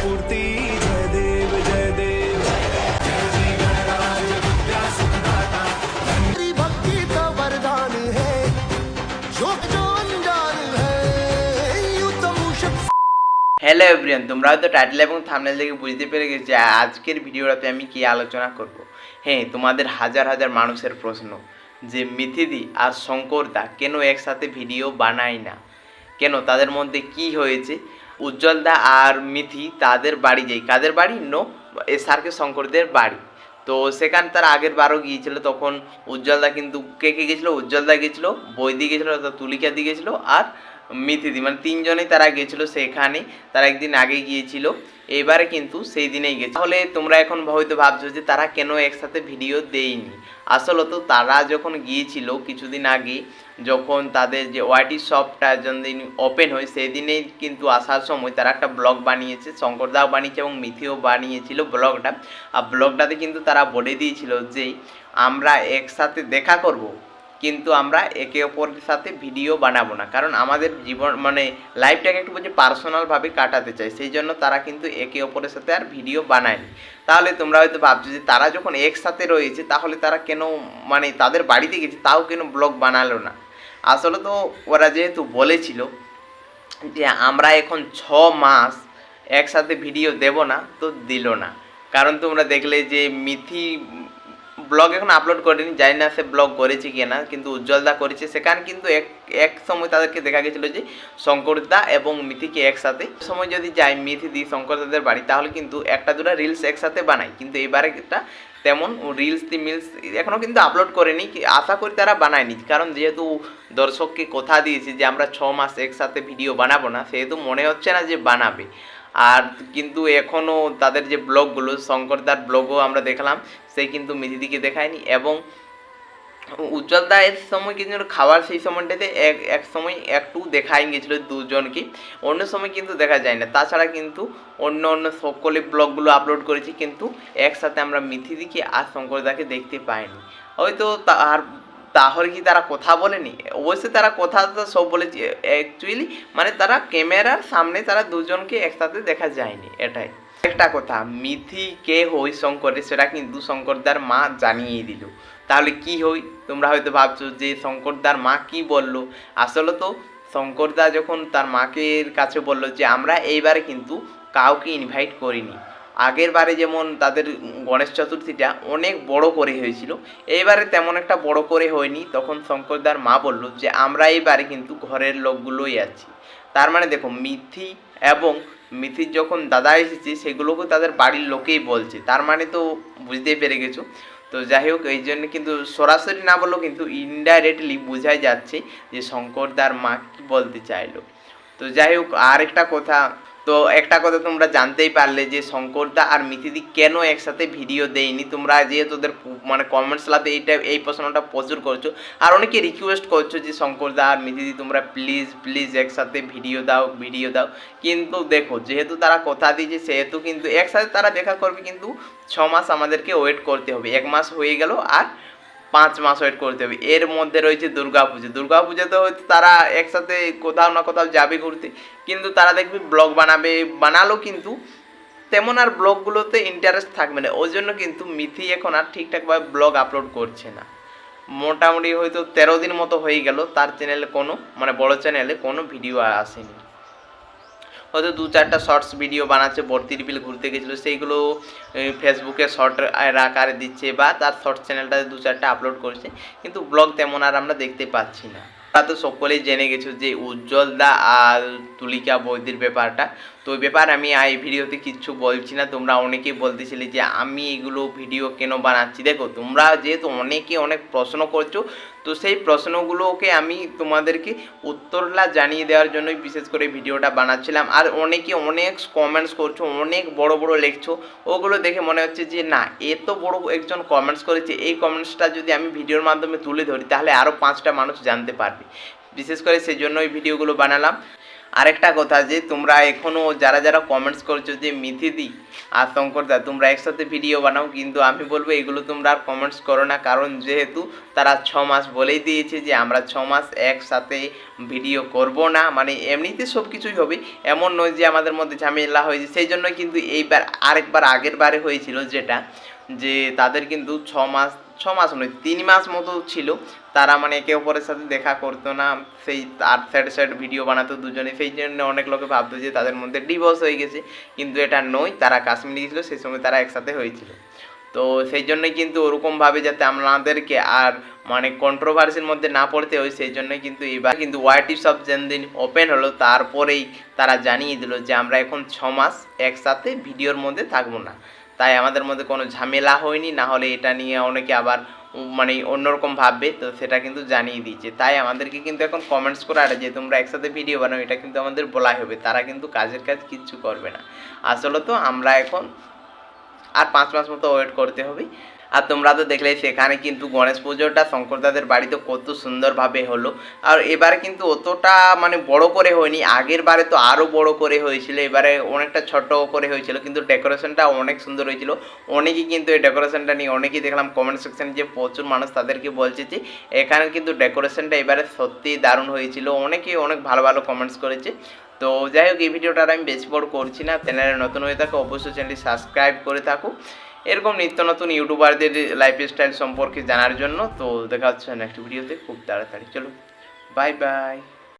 मूर्ति जय देव जय देव तेरी भक्ति का वरदान है जो जो अनजान है यूं तो मूषक হ্যালো এভরিয়ান তোমরা হয়তো টাইটেল এবং থামনেল দেখে বুঝতে পেরে গেছো যে আজকের ভিডিওটাতে আমি কি আলোচনা করব হ্যাঁ তোমাদের হাজার হাজার মানুষের প্রশ্ন যে মিথিদি আর শঙ্করদা কেন একসাথে ভিডিও বানায় না কেন তাদের মধ্যে কি হয়েছে উজ্জ্বলদা আর মিথি তাদের বাড়ি যাই, কাদের বাড়ি? নো এস আর শঙ্করদের বাড়ি। তো সেখানে তার আগের বারও গিয়েছিল, তখন উজ্জ্বলদা কিন্তু কে কে গেছিল উজ্জ্বলদা গেছিল বৈদি গেছিল অর্থাৎ তুলিকা দি গেছিল আর মিথিদি মানে তিনজনেই তারা গেছিল সেখানে, তারা একদিন আগে গিয়েছিল, এবারে কিন্তু সেই দিনেই গেছে। তাহলে তোমরা এখন হয়তো ভাবছ যে তারা কেন একসাথে ভিডিও দেয়নি? আসলত তারা যখন গিয়েছিল কিছুদিন আগে, যখন তাদের যে ওয়াইটি শপটা দিন ওপেন হয় সেই দিনেই কিন্তু আসার সময় তারা একটা ব্লগ বানিয়েছে, শঙ্করদাও বানিয়েছে এবং মিথিও বানিয়েছিল ব্লগটা। আর ব্লগটাতে কিন্তু তারা বলে দিয়েছিল যে, আমরা একসাথে দেখা করব। কিন্তু আমরা একে অপরের সাথে ভিডিও বানাবো না। কারণ আমাদের জীবন মানে লাইফটাকে একটু বলছে পার্সোনালভাবে কাটাতে চাই। সেই জন্য তারা কিন্তু একে অপরের সাথে আর ভিডিও বানায়নি। তাহলে তোমরা হয়তো ভাবছ যে তারা যখন একসাথে রয়েছে, তাহলে তারা কেন মানে তাদের বাড়িতে গেছে, তাও কেন ব্লগ বানালো না? আসলে তো ওরা যেহেতু বলেছিল যে আমরা এখন ছ মাস একসাথে ভিডিও দেব না, তো দিল না। কারণ তোমরা দেখলে যে মিথি ব্লগ এখন আপলোড করেনি, জানি না সে ব্লগ করেছে কি না কিন্তু উজ্জ্বলদা করেছে। সেখানে কিন্তু এক এক সময় তাদেরকে দেখা গেছিল যে শঙ্করদা এবং মিথিকে একসাথে। সময় যদি যাই মিথি দি শঙ্করদাদের বাড়ি, তাহলে কিন্তু একটা দুটা রিলস একসাথে বানাই। কিন্তু এবারে এটা তেমন রিলস দি মিলস এখনও কিন্তু আপলোড করেনি আশা করি তারা বানায়নি। কারণ যেহেতু দর্শককে কথা দিয়েছে যে আমরা ছ মাস একসাথে ভিডিও বানাবো না, সেহেতু মনে হচ্ছে না যে বানাবে। আর কিন্তু এখনও তাদের যে ব্লগগুলো, শঙ্করদার ব্লগও আমরা দেখলাম, সে কিন্তু মিথিদিকে দেখায়নি এবং উজ্জ্বল দায়ের সময় কিন্তু খাবার সেই সময়টাতে এক এক সময় একটু দেখাই গেছিল দুজনকে। অন্য সময় কিন্তু দেখা যায় না। তাছাড়া কিন্তু অন্য অন্য সকলে ব্লগগুলো আপলোড করেছি, কিন্তু একসাথে আমরা মিথিদিকে আর শঙ্করদাকে দেখতে পাইনি। হয়তো তার তাহলে কি তারা কথা বলেনি? অবশ্যই তারা কথা তো সব বলেছে। অ্যাকচুয়ালি মানে তারা ক্যামেরার সামনে তারা দুজনকে একসাথে দেখা যায়নি, এটাই। একটা কথা, মিথি কে হই শঙ্করের সেটা কিন্তু শঙ্করদার মা জানিয়ে দিল। তাহলে কি হই? তোমরা হয়তো ভাবছ যে শঙ্করদার মা কি বলল? আসলে তো শঙ্করদা যখন তার মাকে কাছে বলল যে, আমরা এইবারে কিন্তু কাউকে ইনভাইট করিনি। আগের বারে যেমন তাদের গণেশ চতুর্থীটা অনেক বড় করে হয়েছিল, এইবারে তেমন একটা বড় করে হয়নি। তখন শঙ্করদার মা বলল যে, আমরা এইবারে কিন্তু ঘরের লোকগুলোই আছি। তার মানে দেখো, মিথি এবং মিথির যখন দাদা এসেছে, সেগুলোকে তাদের বাড়ির লোকেই বলছে। তার মানে তো বুঝতেই পেরে গেছো। তো যাই হোক, এই জন্য কিন্তু সরাসরি না বললেও কিন্তু ইনডাইরেক্টলি বোঝাই যাচ্ছে যে, শঙ্করদার মা কী বলতে চাইলো। তো যাই হোক আর একটা কথা তো একটা কথা তোমরা জানতেই পারলে যে শঙ্করদা আর মিথিদি কেন একসাথে ভিডিও দেয়নি? তোমরা যে তোদের মানে কমেন্টস লাতে এইটা, এই প্রশ্নটা প্রচুর করছ। আর অনেকে রিকোয়েস্ট করছ যে শঙ্করদা আর মিথিদি তোমরা প্লিজ প্লিজ একসাথে ভিডিও দাও ভিডিও দাও। কিন্তু দেখো, যেহেতু তারা কথা দিয়েছে, সেহেতু কিন্তু একসাথে তারা দেখা করবে, কিন্তু ছ মাস আমাদেরকে ওয়েট করতে হবে। এক মাস হয়ে গেল আর পাঁচ মাস ওয়েট করতে হবে। এর মধ্যে রয়েছে দুর্গা পুজো। দুর্গা পুজোতে হয়তো তারা একসাথে কোথাও না কোথাও যাবে ঘুরতে। কিন্তু তারা দেখবে ব্লগ বানাবে, বানালো কিন্তু তেমন আর ব্লগগুলোতে ইন্টারেস্ট থাকবে না। ওই জন্য কিন্তু মিথি এখন আর ঠিকঠাকভাবে ব্লগ আপলোড করছে না। মোটামুটি হয়তো তেরো দিন মতো হয়ে গেল, তার চ্যানেলে কোনো মানে বড় চ্যানেলে কোনো ভিডিও আসেনি। হয়তো দু চারটা শর্টস ভিডিও বানাচ্ছে বর্তির বিল ঘুরতে গেছিল, সেইগুলো ফেসবুকে শর্ট আকারে দিচ্ছে বা তার শর্ট চ্যানেলটাতে দু চারটা আপলোড করছে, কিন্তু ব্লগ তেমন আর আমরা দেখতে পাচ্ছি না। তা তো সকলেই জেনে গেছো যে উজ্জ্বল দা আর তুলিকা বৈদির ব্যাপারটা। তো ওই ব্যাপার আমি এই ভিডিওতে কিচ্ছু বলছি না, তোমরা অনেকেই বলতেছিলে যে আমি এগুলো ভিডিও কেন বানাচ্ছি? দেখো, তোমরা যেহেতু অনেকে অনেক প্রশ্ন করছ তো সেই প্রশ্নগুলোকে আমি তোমাদেরকে উত্তরলা জানিয়ে দেওয়ার জন্যই বিশেষ করে ভিডিওটা বানাচ্ছিলাম। আর অনেকে অনেক কমেন্টস করছ, অনেক বড় বড় লিখছো, ওগুলো দেখে মনে হচ্ছে যে না এত বড় একজন কমেন্টস করেছে, এই কমেন্টসটা যদি আমি ভিডিওর মাধ্যমে তুলে ধরি, তাহলে আরও পাঁচটা মানুষ জানতে পারবে। বিশেষ করে সেই জন্য ওই ভিডিওগুলো বানালাম। আরেকটা কথা যে তোমরা এখনও যারা যারা কমেন্টস করছ যে মিথি মিথিদি আর শঙ্করদা, তোমরা একসাথে ভিডিও বানাও, কিন্তু আমি বলব এগুলো তোমরা আর কমেন্টস করো না, কারণ যেহেতু তারা ছ মাস বলেই দিয়েছে যে আমরা ছ মাস একসাথে ভিডিও করব না মানে এমনিতে সব কিছুই হবে। এমন নয় যে আমাদের মধ্যে ঝামেলা হয়েছে, সেই জন্য কিন্তু এইবার আরেকবার আগের বারে হয়েছিল যেটা, যে তাদের কিন্তু ছ মাস ছ মাস নয় তিন মাস মতো ছিল। তারা মানে একে অপরের সাথে দেখা করতো না। সেই আর সাইড সাইড ভিডিও বানাতো দুজনে। সেই জন্য অনেক লোকে ভাবতো যে তাদের মধ্যে ডিভোর্স হয়ে গেছে। কিন্তু এটা নয়, তারা কাশ্মীর গিয়েছিল, সেই সময় তারা একসাথে হয়েছিল। তো সেই জন্যই কিন্তু ওরকমভাবে যাতে আমাদেরকে আর মানে কন্ট্রোভার্সির মধ্যে না পড়তে হয়, সেই জন্যই কিন্তু এবার কিন্তু ওয়াইটি সব যেদিন ওপেন হলো, তারপরেই তারা জানিয়ে দিল যে আমরা এখন ছ মাস একসাথে ভিডিওর মধ্যে থাকব না। তাই আমাদের মধ্যে কোনো ঝামেলা হয়নি, না হলে এটা নিয়ে অনেকে আবার মানে অন্যরকম ভাববে, তো সেটা কিন্তু জানিয়ে দিয়েছে। তাই আমাদেরকে কিন্তু এখন কমেন্টস করে, আর যে তোমরা একসাথে ভিডিও বানাও, এটা কিন্তু আমাদের বলাই হবে, তারা কিন্তু কাজের কাজ কিচ্ছু করবে না। আসলে তো আমরা এখন আর পাঁচ মাস মতো ওয়েট করতে হবে। আর তোমরা তো দেখলে সেখানে কিন্তু গণেশ পুজোটা শঙ্কর শঙ্করদাদের বাড়িতে কত সুন্দরভাবে হলো। আর এবারে কিন্তু অতটা মানে বড় করে হয়নি, আগের বারে তো আরও বড় করে হয়েছিল, এবারে অনেকটা ছোট করে হয়েছিল, কিন্তু ডেকোরেশনটা অনেক সুন্দর হয়েছিল। অনেকেই কিন্তু এই ডেকোরেশনটা নিয়ে অনেকেই দেখলাম কমেন্ট সেকশনে যে প্রচুর মানুষ তাদেরকে বলছে যে, এখানে কিন্তু ডেকোরেশনটা এবারে সত্যিই দারুণ হয়েছিল। অনেকেই অনেক ভালো ভালো কমেন্টস করেছে। তো যাই হোক, এই ভিডিওটা আমি বেশি বড় করছি না। চ্যানেলে নতুন হয়ে থাকো, অবশ্যই চ্যানেলটি সাবস্ক্রাইব করে থাকো। এরকম নিত্য নতুন ইউটিউবারদের লাইফস্টাইল সম্পর্কে জানার জন্য, তো দেখা হচ্ছে নেক্সট ভিডিওতে খুব তাড়াতাড়ি। চলো বাই বাই